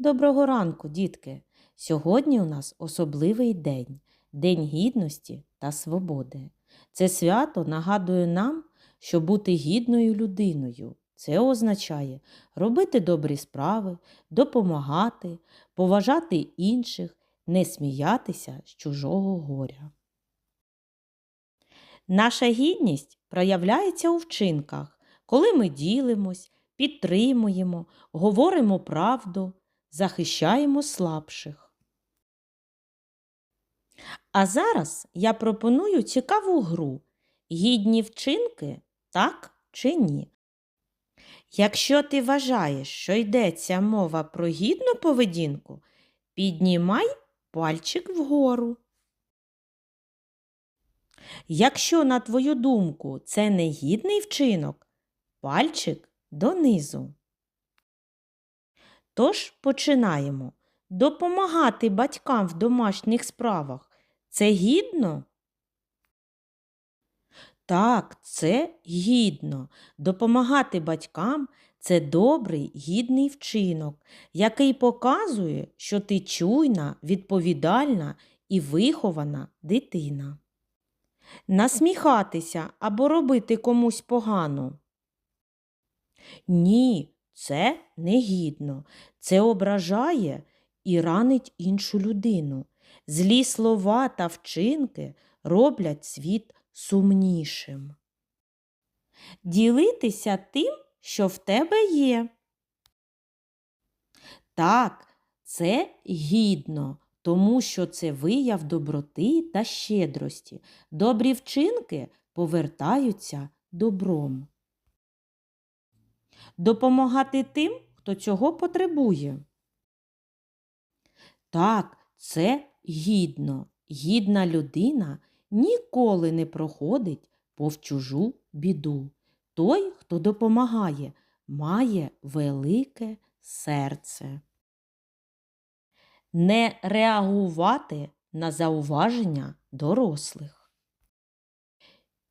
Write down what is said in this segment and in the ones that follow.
Доброго ранку, дітки! Сьогодні у нас особливий день День гідності та свободи. Це свято нагадує нам, що бути гідною людиною це означає робити добрі справи, допомагати, поважати інших, не сміятися з чужого горя. Наша гідність проявляється у вчинках, коли ми ділимось, підтримуємо, говоримо правду, захищаємо слабших. А зараз я пропоную цікаву гру Гідні вчинки так чи ні. Якщо ти вважаєш, що йдеться мова про гідну поведінку, піднімай пальчик вгору. Якщо, на твою думку, це негідний вчинок, пальчик донизу. Тож починаємо. Допомагати батькам в домашніх справах це гідно? Так, це гідно. Допомагати батькам це добрий, гідний вчинок, який показує, що ти чуйна, відповідальна і вихована дитина. Насміхатися або робити комусь погано. Ні, це негідно. Це ображає і ранить іншу людину. Злі слова та вчинки роблять світ сумнішим. Ділитися тим, що в тебе є. Так, це гідно, тому що це вияв доброти та щедрості. Добрі вчинки повертаються добром. Допомагати тим, хто цього потребує. Так, це гідно. Гідна людина ніколи не проходить пов чужу біду. Той, хто допомагає, має велике серце. Не реагувати на зауваження дорослих.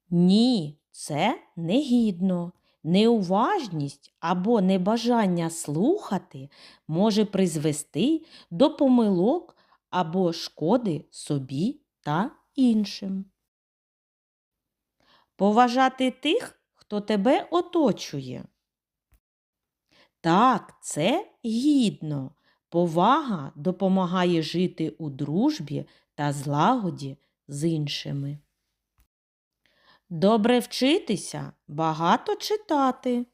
Ні, це негідно. Неуважність або небажання слухати може призвести до помилок або шкоди собі та іншим. Поважати тих, хто тебе оточує. Так, це гідно. Повага допомагає жити у дружбі та злагоді з іншими. Добре вчитися, багато читати.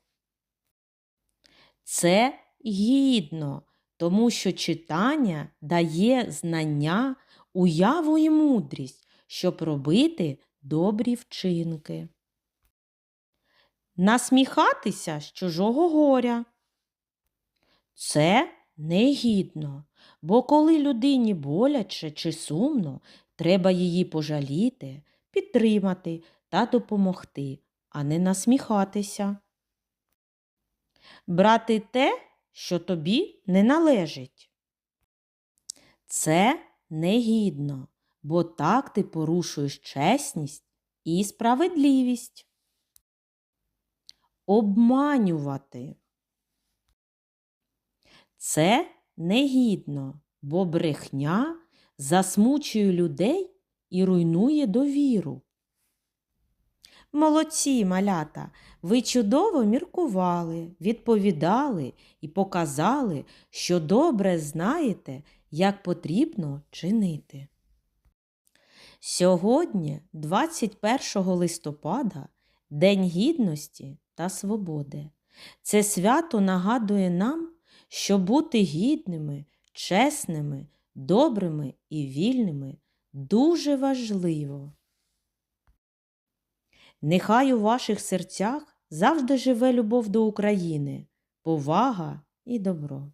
Це гідно, тому що читання дає знання, уяву і мудрість, щоб робити добрі вчинки. Насміхатися з чужого горя. Це негідно, бо коли людині боляче чи сумно, треба її пожаліти, підтримати та допомогти, а не насміхатися. Брати те, що тобі не належить. Це негідно, бо так ти порушуєш чесність і справедливість. Обманювати. Це негідно, бо брехня засмучує людей і руйнує довіру. Молодці, малята, ви чудово міркували, відповідали і показали, що добре знаєте, як потрібно чинити. Сьогодні, 21 листопада, День Гідності та Свободи. Це свято нагадує нам, що бути гідними, чесними, добрими і вільними дуже важливо. Нехай у ваших серцях завжди живе любов до України, повага і добро.